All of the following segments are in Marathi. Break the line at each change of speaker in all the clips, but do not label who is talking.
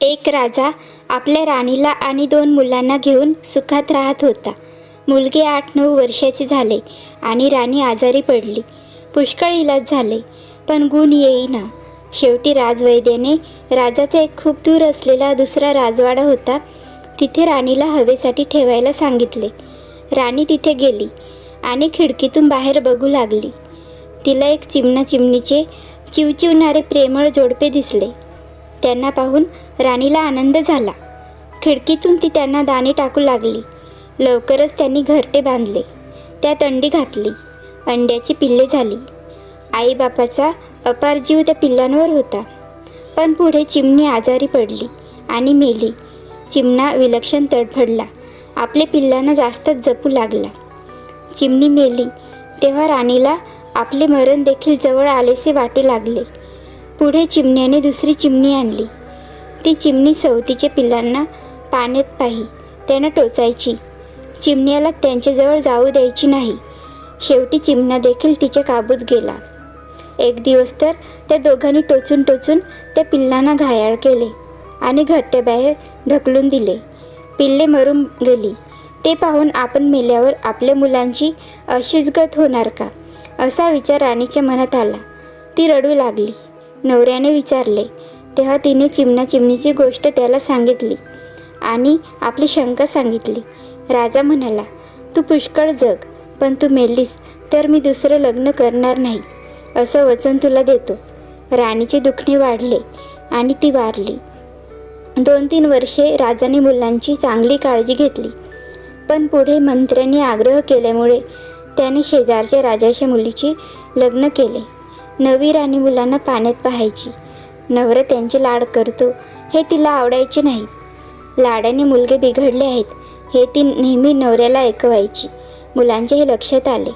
एक राजा आपल्या राणीला आणि दोन मुलांना घेऊन सुखात राहत होता. मुलगे आठ नऊ वर्षाचे झाले आणि राणी आजारी पडली. पुष्कळ इलाज झाले पण गुण येईना. शेवटी राजवैद्याने राजाचा एक खूप दूर असलेला दुसरा राजवाडा होता तिथे राणीला हवेसाठी ठेवायला सांगितले. राणी तिथे गेली आणि खिडकीतून बाहेर बघू लागली. तिला एक चिमणा चिमणीचे चिवचिवणारे प्रेमळ जोडपे दिसले. त्यांना पाहून राणीला आनंद झाला. खिडकीतून ती त्यांना दाणे टाकू लागली. लवकरच त्यांनी घरटे बांधले. त्यात अंडी घातली. अंड्याची पिल्ले झाली. आईबापाचा अपार जीव त्या पिल्लांवर होता. पण पुढे चिमणी आजारी पडली आणि मेली. चिमणा विलक्षण तडफडला. आपले पिल्लांना जास्तच जपू लागला. चिमणी मेली. तेव्हा राणीला आपले मरण देखील जवळ आलेसे वाटू लागले. पुढे चिमण्याने दुसरी चिमणी आणली. ती चिमणी सवतीच्या पिल्लांना पाण्यात पाही त्यानं टोचायची. चिमण्याला त्यांच्याजवळ जाऊ द्यायची नाही. शेवटी चिमणा देखील तिच्या काबूत गेला. एक दिवस तर त्या दोघांनी टोचून टोचून त्या पिल्लांना घायाळ केले आणि घट्ट्याबाहेर ढकलून दिले. पिल्ले मरून गेली. ते पाहून आपण मेल्यावर आपल्या मुलांची अशीच गत होणार का? असा विचार राणीच्या मनात आला. ती रडू लागली. नवऱ्याने विचारले. तेव्हा तिने चिमणा चिमणीची गोष्ट त्याला सांगितली आणि आपली शंका सांगितली. राजा म्हणाला तू पुष्कळ जग पण तू मेलीस तर मी दुसरं लग्न करणार नाही असं वचन तुला देतो. राणीचे दुखणे वाढले आणि ती वारली. दोन तीन वर्षे राजाने मुलांची चांगली काळजी घेतली. पण पुढे मंत्र्यांनी आग्रह केल्यामुळे त्याने शेजारच्या राजाच्या मुलीची लग्न केले. नवी राणी मुलांना पाण्यात पाहायची. नवरा त्यांचे लाड करतो हे तिला आवडायचे नाही. लाडाने मुलगे बिघडले आहेत हे ती नेहमी नवऱ्याला ऐकवायची. मुलांचे हे लक्षात आले.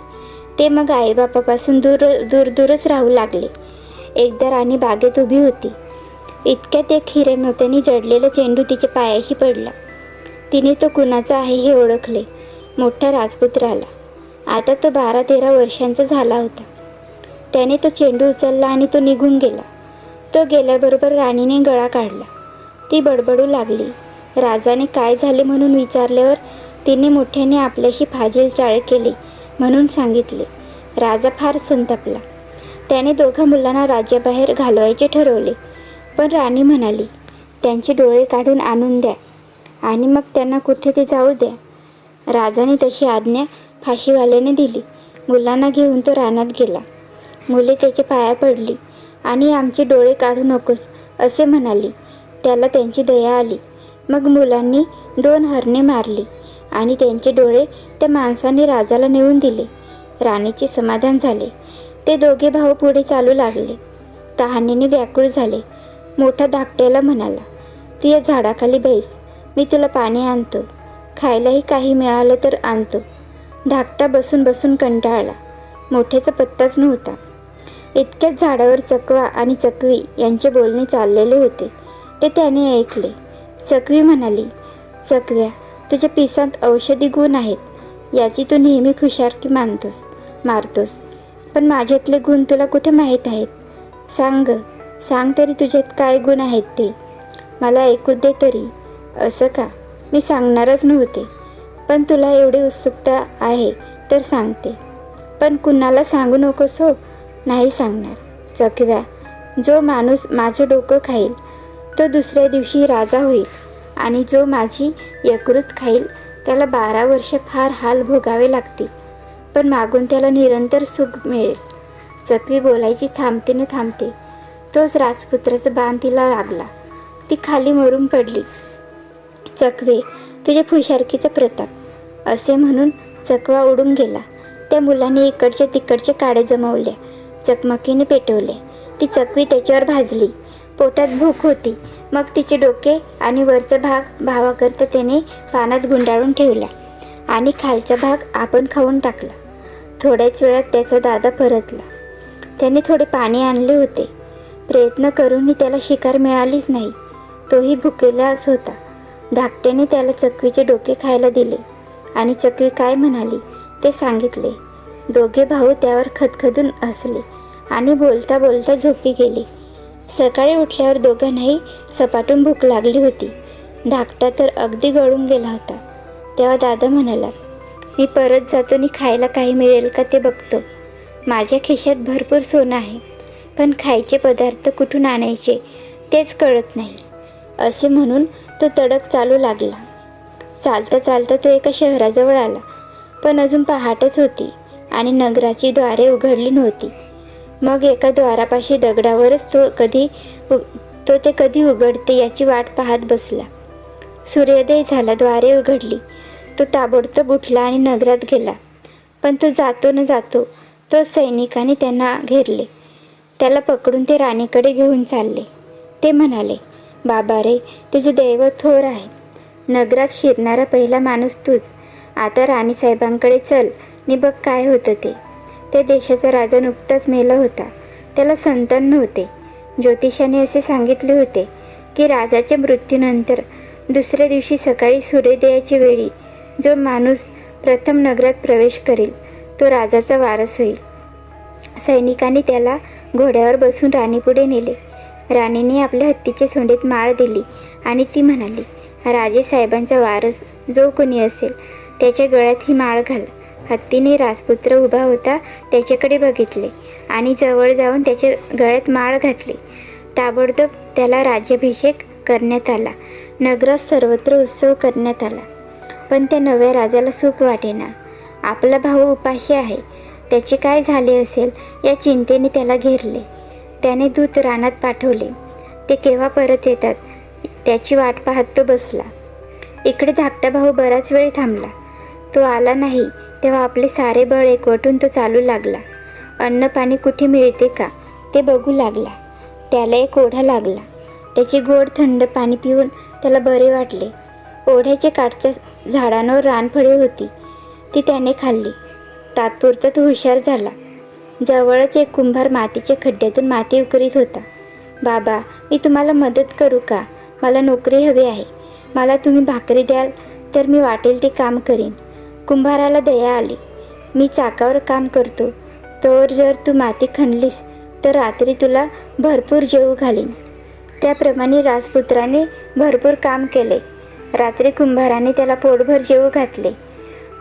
ते मग आईबापापासून दूर दूर दूरच राहू लागले. एकदा राणी बागेत उभी होती. इतक्यात एक हिरेमोत्याने जडलेला चेंडू तिच्या पायाशी पडला. तिने तो कुणाचा आहे हे ओळखले. मोठा राजपुत्र आला. आता तो बारा तेरा वर्षांचा झाला होता. त्याने तो चेंडू उचलला आणि तो निघून गेला. तो गेल्याबरोबर राणीने गळा काढला. ती बडबडू लागली. राजाने काय झाले म्हणून विचारल्यावर तिने मोठ्याने आपल्याशी फाजील चाळ केले म्हणून सांगितले. राजा फार संतापला. त्याने दोघं मुलांना राज्याबाहेर घालवायचे ठरवले. पण राणी म्हणाली त्यांचे डोळे काढून आणून द्या आणि मग त्यांना कुठे ते जाऊ द्या. राजाने तशी आज्ञा फाशीवाल्याने दिली. मुलांना घेऊन तो रानात गेला. मुले त्याच्या पाया पडली. आणि आमचे डोळे काढू नकोस असे म्हणाली. त्याला त्यांची दया आली. मग मुलांनी दोन हरणे मारली आणि त्यांचे डोळे त्या माणसाने राजाला नेऊन दिले. राणीचे समाधान झाले. ते दोघे भाऊ पुढे चालू लागले. तहानेने व्याकुळ झाले. मोठा धाकट्याला म्हणाला तू या झाडाखाली बैस. मी तुला पाणी आणतो. खायलाही काही मिळालं तर आणतो. धाकटा बसून बसून कंटाळला. मोठ्याचा पत्ताच नव्हता. इतक्याच झाडावर चकवा आणि चकवी यांचे बोलणे चाललेले होते. ते त्याने ऐकले. चकवी म्हणाली चकव्या तुझ्या पिसांत औषधी गुण आहेत. याची तू नेहमी खुशारकी मानतोस मारतोस. पण माझ्यातले गुण तुला कुठे माहीत आहेत? सांग सांग तरी तुझ्यात काय गुण आहेत ते. मला ऐकू दे तरी. असं का? मी सांगणारच नव्हते. पण तुला एवढी उत्सुकता आहे तर सांगते. पण कुणाला सांगू नकोस हो. नाही सांगणार. चकव्या जो माणूस माझं डोकं खाईल तो दुसऱ्या दिवशी राजा होईल आणि जो माझी यकृत खाईल त्याला बारा वर्ष फार हाल भोगावे लागतील. पण मागून त्याला निरंतर सुख मिळेल. चकवी बोलायची थांबते न थांबते. तोच राजपुत्राचा बाण तिला लागला. ती खाली मरून पडली. चकवे तुझ्या फुशारकीचा प्रताप. असे म्हणून चकवा उडून गेला. त्या मुलाने इकडच्या तिकडच्या काड्या जमवल्या. चकमकीने पेटवले. ती चकवी त्याच्यावर भाजली. पोटात भूक होती. मग तिचे डोके आणि वरचा भाग भावाकरता त्याने पानात गुंडाळून ठेवला आणि खालचा भाग आपण खाऊन टाकला. थोड्याच वेळात त्याचा दादा परतला. त्याने थोडे पाणी आणले होते. प्रयत्न करूनही त्याला शिकार मिळालीच नाही. तोही भुकेलाच होता. धाकट्याने त्याला चकवीचे डोके खायला दिले आणि चकवी काय म्हणाली ते सांगितले. दोघे भाऊ त्यावर खदखदून हसले आणि बोलता बोलता झोपी गेले. सकाळी उठल्यावर दोघांनाही सपाटून भूक लागली होती. धाकटा तर अगदी गळून गेला होता. तेव्हा दादा म्हणाला मी परत जातो आणि खायला काही मिळेल का ते बघतो. माझ्या खिशात भरपूर सोनं आहे पण खायचे पदार्थ कुठून आणायचे तेच कळत नाही. असे म्हणून तो तडक चालू लागला. चालता चालता तो एका शहराजवळ आला पण अजून पहाटच होती. आणि नगराची द्वारे उघडली नव्हती. मग एका द्वारापाशी दगडावरच तो कधी उ तो ते कधी उघडते याची वाट पाहत बसला. सूर्योदय झाला द्वारे उघडली. तो ताबडतोब उठला आणि नगरात गेला. पण तो जातो न जातो तो सैनिकांनी त्यांना घेरले. त्याला पकडून ते राणीकडे घेऊन चालले. ते म्हणाले बाबा रे तुझे दैव थोर आहे नगरात शिरणारा पहिला माणूस तूच. आता राणीसाहेबांकडे चल नि बघ काय होतं ते? त्या देशाचा राजा नुकताच मेला होता. त्याला संतान नव्हते. ज्योतिषाने असे सांगितले होते की राजाच्या मृत्यूनंतर दुसऱ्या दिवशी सकाळी सूर्योदयाच्या वेळी जो माणूस प्रथम नगरात प्रवेश करेल तो राजाचा वारस होईल. सैनिकांनी त्याला घोड्यावर बसून राणीपुढे नेले. राणीने आपल्या हत्तीच्या सोंडीत माळ दिली आणि ती म्हणाली राजे साहेबांचा वारस जो कोणी असेल त्याच्या गळ्यात ही माळ घाल. हत्तीने राजपुत्र उभा होता त्याच्याकडे बघितले आणि जवळ जाऊन त्याच्या गळ्यात माळ घातली. ताबडतोब त्याला राज्याभिषेक करण्यात आला. नगरात सर्वत्र उत्सव करण्यात आला. पण त्या नव्या राजाला सुख वाटेना. आपला भाऊ उपाशी आहे. त्याचे काय झाले असेल या चिंतेने त्याला घेरले. त्याने दूत रानात पाठवले. ते केव्हा परत येतात? त्याची वाट पाहत तो बसला. इकडे धाकटा भाऊ बराच वेळ थांबला. तो आला नाही तेव्हा आपले सारे बळ एकवटून तो चालू लागला. अन्न पाणी कुठे मिळते का? ते बघू लागला. त्याला एक ओढा लागला. त्याचे गोड थंड पाणी पिऊन त्याला बरे वाटले. ओढ्याच्या काठच्या झाडांवर रानफळे होती. ती त्याने खाल्ली. तात्पुरता तो हुशार झाला. जवळच एक कुंभार मातीच्या खड्ड्यातून माती उकरीत होता. बाबा मी तुम्हाला मदत करू का? मला नोकरी हवी आहे. मला तुम्ही भाकरी द्याल तर मी वाटेल ते काम करीन. कुंभाराला दया आली. मी चाकावर काम करतो. तर जर तू माती खणलीस तर रात्री तुला भरपूर जेवू घालीन. त्याप्रमाणे राजपुत्राने भरपूर काम केले. रात्री कुंभाराने त्याला पोटभर जेवू घातले.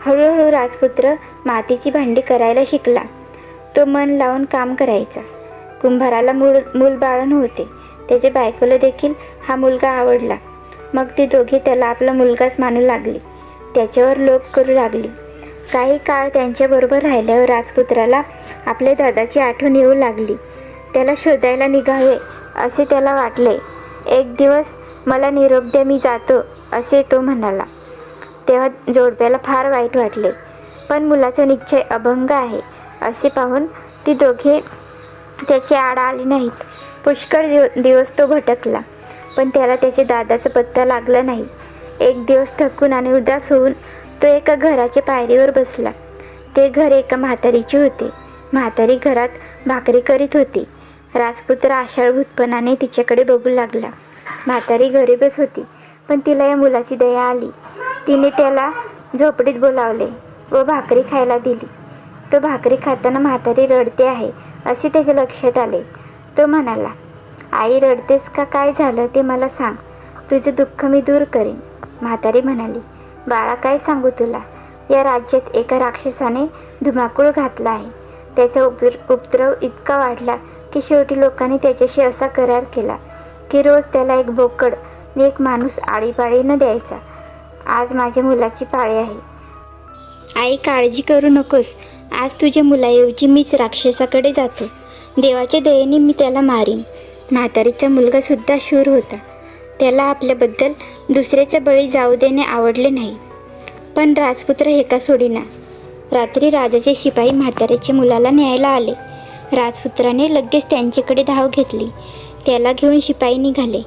हळूहळू राजपुत्र मातीची भांडी करायला शिकला. तो मन लावून काम करायचा. कुंभाराला मूल मूल बाळण नव्हते त्याच्या बायकोला देखील हा मुलगा आवडला. मग ती दोघे त्याला आपला मुलगाच मानू लागली. त्याच्यावर लोभ करू लागली. काही काळ त्यांच्याबरोबर राहिल्यावर राजपुत्राला आपल्या दादाची आठवण येऊ लागली. त्याला शोधायला निघावे असे त्याला वाटले. एक दिवस मला निरोप द्या मी जातो असे तो म्हणाला. तेव्हा जोडप्याला फार वाईट वाटले. पण मुलाचा निश्चय अभंग आहे असे पाहून ती दोघे त्याची आड आली नाहीत. पुष्कळ दिव दिवस तो भटकला. पण त्याला त्याच्या दादाचा पत्ता लागला नाही. एक दिवस थकून आणि उदास होऊन तो एका घराच्या पायरीवर बसला. ते घर एका म्हातारीचे होते. म्हातारी घरात भाकरी करीत होती. राजपुत्र आषाढभूतपणाने तिच्याकडे बघू लागला. म्हातारी गरीबच होती पण तिला या मुलाची दया आली. तिने त्याला झोपडीत बोलावले व भाकरी खायला दिली. तो भाकरी खाताना म्हातारी रडते आहे असे त्याच्या लक्षात आले. तो म्हणाला आई रडतेस का? काय झालं ते मला सांग. तुझं दुःख मी दूर करेन. म्हातारी म्हणाली बाळा काय सांगू तुला? या राज्यात एका राक्षसाने धुमाकूळ घातला आहे. त्याचा उप उपद्रव इतका वाढला की शेवटी लोकांनी त्याच्याशी असा करार केला की रोज त्याला एक बोकड आणि एक माणूस आळीपाळीनं द्यायचा. आज माझ्या मुलाची पाळी आहे. आई काळजी करू नकोस. आज तुझ्या मुलाऐवजी मीच राक्षसाकडे जातो. देवाच्या दयेने मी त्याला मारीन. म्हातारीचा मुलगासुद्धा शूर होता. त्याला आपल्याबद्दल दुसऱ्याचा बळी जाऊ देणे आवडले नाही. पण राजपुत्र हे का सोडीना? रात्री राजाचे शिपाई म्हाताऱ्याच्या मुलाला न्यायला आले. राजपुत्राने लगेच त्यांच्याकडे धाव घेतली. त्याला घेऊन शिपाई निघाले.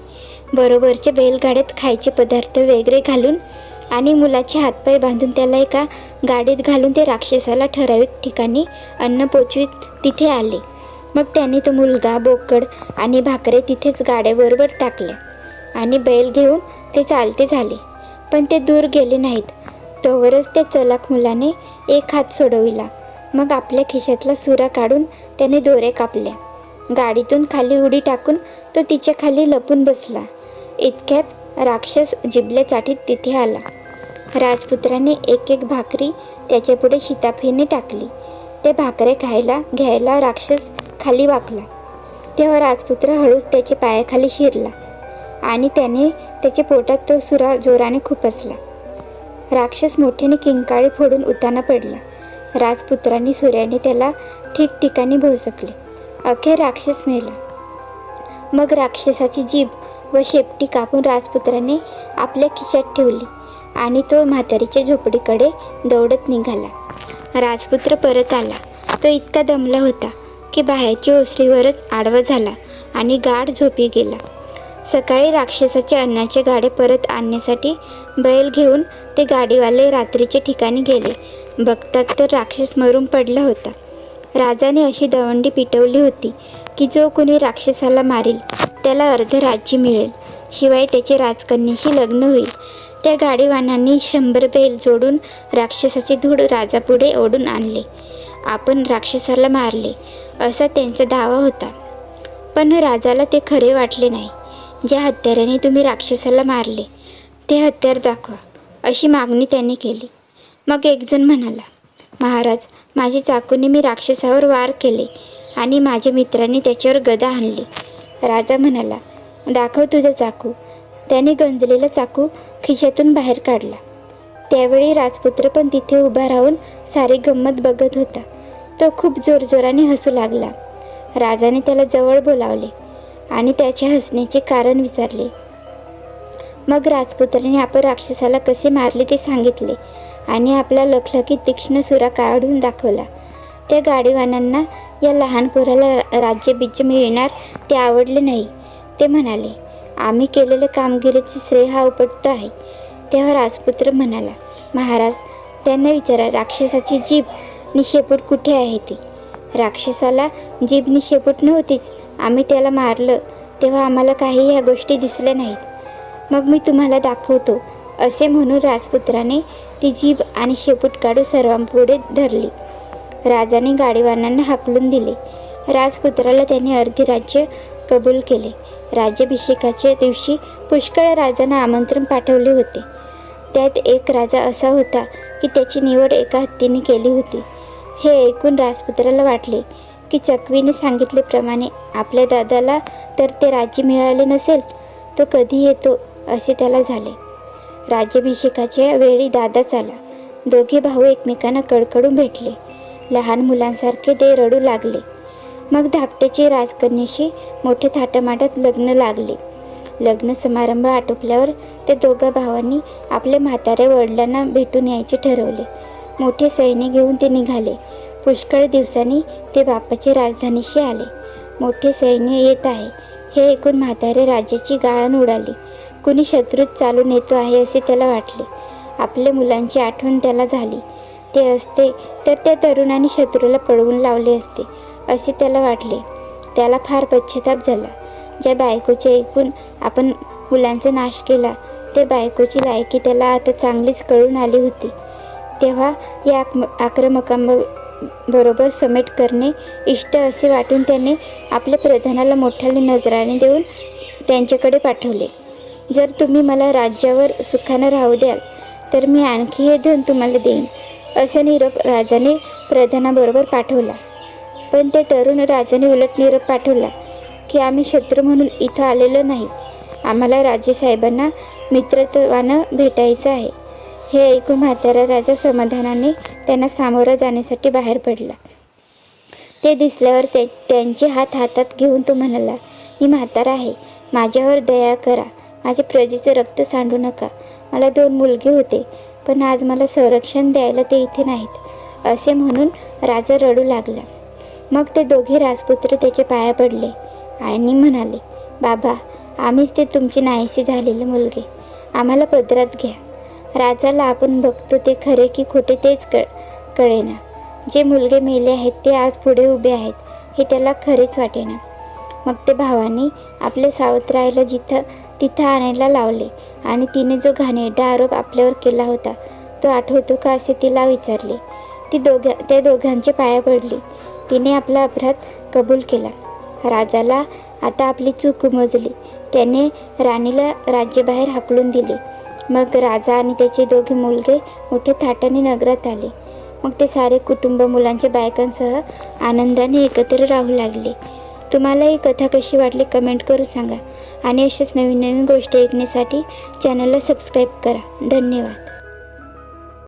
बरोबरच्या बैलगाड्यात खायचे पदार्थ वेगळे घालून आणि मुलाचे हातपाय बांधून त्याला एका गाडीत घालून ते राक्षसाला ठराविक ठिकाणी अन्न पोचवीत तिथे आले. मग त्याने तो मुलगा बोकड आणि भाकरे तिथेच गाड्याबरोबर टाकल्या. आणि बैल घेऊन ते चालते झाले. पण ते दूर गेले नाहीत. तोवरच त्या चलाक मुलाने एक हात सोडविला. मग आपल्या खिशातला सुरा काढून त्याने दोरे कापल्या. गाडीतून खाली उडी टाकून तो तिच्या खाली लपून बसला. इतक्यात राक्षस जिबल्या चाटीत तिथे आला. राजपुत्राने एक एक भाकरी त्याच्यापुढे शिताफीने टाकली. ते भाकरे खायला घ्यायला राक्षस खाली वाकला. तेव्हा राजपुत्र हळूच त्याच्या पायाखाली शिरला. आणि त्याने त्याच्या पोटात तो सुरा जोराने खुपसला राक्षस मोठ्याने किंकाळी फोडून उताना पडला. राजपुत्रांनी सूर्याने त्याला ठिकठिकाणी भोसकले. अखेर राक्षस मेला. मग राक्षसाची जीभ व शेपटी कापून राजपुत्राने आपल्या खिशात ठेवली आणि तो म्हातारीच्या झोपडीकडे दौडत निघाला. राजपुत्र परत आला. तो इतका दमला होता की बाहेरच्या ओसरीवरच आडवा झाला आणि गाढ झोपी गेला. सकाळी राक्षसाचे अन्नाचे गाडे परत आणण्यासाठी बैल घेऊन ते गाडीवाले रात्रीच्या ठिकाणी गेले. बघतात तर राक्षस मरून पडला होता. राजाने अशी दवंडी पिटवली होती की जो कोणी राक्षसाला मारील त्याला अर्ध राज्य मिळेल. शिवाय त्याचे राजकन्याशी लग्न होईल. त्या गाडीवानांनी शंभर बैल जोडून राक्षसाचे धूळ राजापुढे ओढून आणले. आपण राक्षसाला मारले असा त्यांचा दावा होता. पण राजाला ते खरे वाटले नाही. ज्या हत्याराने तुम्ही राक्षसाला मारले ते हत्यार दाखवा अशी मागणी त्याने केली. मग एकजण म्हणाला महाराज माझे चाकूने मी राक्षसावर वार केले आणि माझ्या मित्राने त्याच्यावर गदा आणली. राजा म्हणाला दाखव तुझा चाकू. त्याने गंजलेला चाकू खिशातून बाहेर काढला. त्यावेळी राजपुत्र पण तिथे उभा राहून सारी गंमत बघत होता. तो खूप जोरजोराने हसू लागला. राजाने त्याला जवळ बोलावले. आणि त्याच्या हसण्याचे कारण विचारले. मग राजपुत्राने आपण राक्षसाला कसे मारले ते सांगितले आणि आपला लखलखीत तीक्ष्ण सुरा काढून दाखवला. त्या गाडीवानांना या लहान पोराला राज्यबीज मिळणार ते आवडले नाही. ते म्हणाले आम्ही केलेल्या कामगिरीचे श्रेय हा उपटतो आहे. तेव्हा राजपुत्र म्हणाला महाराज त्यांना विचारा राक्षसाची जीभ निशेपूट कुठे आहे ती? राक्षसाला जीभ निशेपूट नव्हतीच. आम्ही त्याला मारलं तेव्हा आम्हाला काही ह्या गोष्टी दिसल्या नाहीत. मग मी तुम्हाला दाखवतो असे म्हणून राजपुत्राने ती जीभ आणि शेपूट काढून सर्वांपुढे धरली. राजाने गाडीवानांना हाकलून दिले. राजपुत्राला त्याने अर्धे राज्य कबूल केले. राज्याभिषेकाच्या दिवशी पुष्कळ राजांना आमंत्रण पाठवले होते. त्यात एक राजा असा होता की त्याची निवड एका हत्तीने केली होती. हे ऐकून राजपुत्राला वाटले की चकवीने सांगितल्याप्रमाणे आपल्या दादाला तर ते राज्य मिळाले नसेल तो कधी येतो असे त्याला झाले. राज्याभिषेकाच्या वेळी दादाच आला. दोघे भाऊ एकमेकांना कडकडून भेटले. लहान मुलांसारखे ते रडू लागले. मग धाकट्याचे राजकन्याशी मोठे थाटामाटात लग्न लागले. लग्न समारंभ आटोपल्यावर त्या दोघा भावांनी आपल्या म्हाताऱ्या वडिलांना भेटून यायचे ठरवले. मोठे सैन्य घेऊन ते निघाले. पुष्कळ दिवसांनी ते बापाची राजधानीशी आले. मोठे सैन्य येत आहे. हे ऐकून म्हातारे राजाची गाळण उडाली. कुणी शत्रूत चालून येतो आहे असे त्याला वाटले. आपल्या मुलांची आठवण त्याला झाली. ते असते तर त्या तरुणाने शत्रूला पळवून लावले असते असे त्याला वाटले. त्याला फार पश्चाताप झाला. ज्या बायकोचे ऐकून आपण मुलांचा नाश केला त्या बायकोची लायकी त्याला आता चांगलीच कळून आली होती. तेव्हा या आक बरोबर समेट करणे इष्ट असे वाटून त्याने आपल्या प्रधानाला मोठ्याने नजराने देऊन त्यांच्याकडे पाठवले. जर तुम्ही मला राज्यावर सुखानं राहू द्याल तर मी आणखी हे धन तुम्हाला देईन असा निरोप राजाने प्रधानाबरोबर पाठवला. पण ते तरुण राजाने उलट निरोप पाठवला की आम्ही शत्रू म्हणून इथं आलेलो नाही. आम्हाला राजेसाहेबांना मित्रत्वानं भेटायचं आहे. हे ऐकून म्हातारा राजा समाधानाने त्यांना सामोरं जाण्यासाठी बाहेर पडला. ते दिसल्यावर ते त्यांचे हात हातात घेऊन तो म्हणाला मी म्हातारा आहे. माझ्यावर दया करा. माझ्या प्रजेचं रक्त सांडू नका. मला दोन मुलगे होते पण आज मला संरक्षण द्यायला ते इथे नाहीत. असे म्हणून राजा रडू लागला. मग ते दोघे राजपुत्र त्याच्या पाया पडले आणि म्हणाले बाबा आम्हीच ते तुमचे नाहीसे झालेले मुलगे. आम्हाला पदरात घ्या. राजाला आपण बघतो ते खरे की खोटे तेच कळ कळेना. जे मुलगे मेले आहेत ते आज पुढे उभे आहेत हे त्याला खरेच वाटेना. मग ते भावाने आपले सावत्रायला जिथं तिथं आणायला लावले आणि तिने जो घाणेरडा आरोप आपल्यावर केला होता तो आठवतो का असे तिला विचारले. ती दोघ्या त्या दोघांच्या पाया पडली. तिने आपला अपराध कबूल केला. राजाला आता आपली चूक उमजली. त्याने राणीला राज्याबाहेर हाकलून दिले. मग राजा आणि त्याचे दोघे मुलगे मोठे थाटाने नगरात आले. मग ते सारे कुटुंब मुलांच्या बायकांसह आनंदाने एकत्र राहू लागले. तुम्हाला ही कथा कशी वाटली कमेंट करू सांगा आणि अशाच नवीन नवीन गोष्टी ऐकण्यासाठी चॅनलला सबस्क्राईब करा. धन्यवाद.